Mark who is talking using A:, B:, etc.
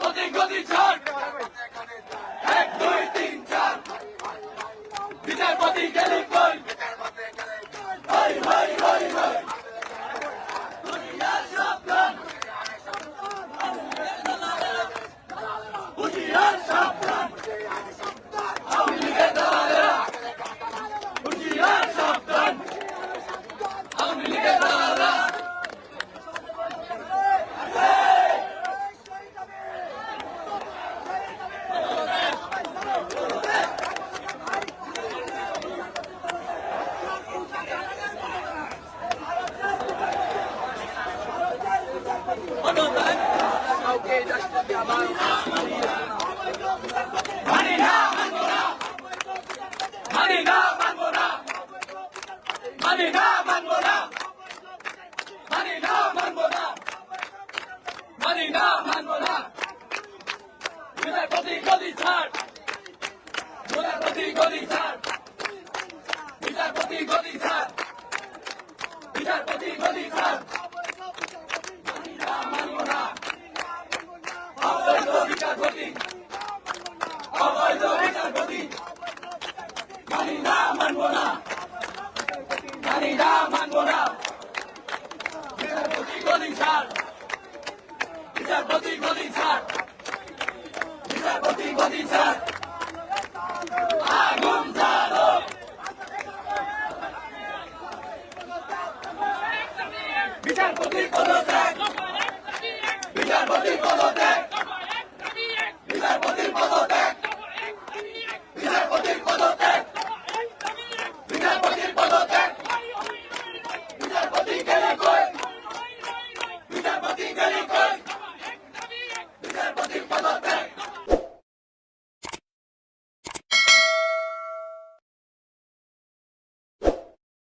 A: গতি গতি ছাড়। এক দুই তিন চার। বিচারপতি গেলি কই মানি না মানব না মানি না মানব না মানি না মানব না বিচারপতি গদি ছাড় বিচারপতি গদি ছাড় বিচারপতি গদি ছাড় বিচারপতি গদি ছাড় হিংসা মানব না বিচারপতি গলি ছাড় বিচারপতি গলি ছাড়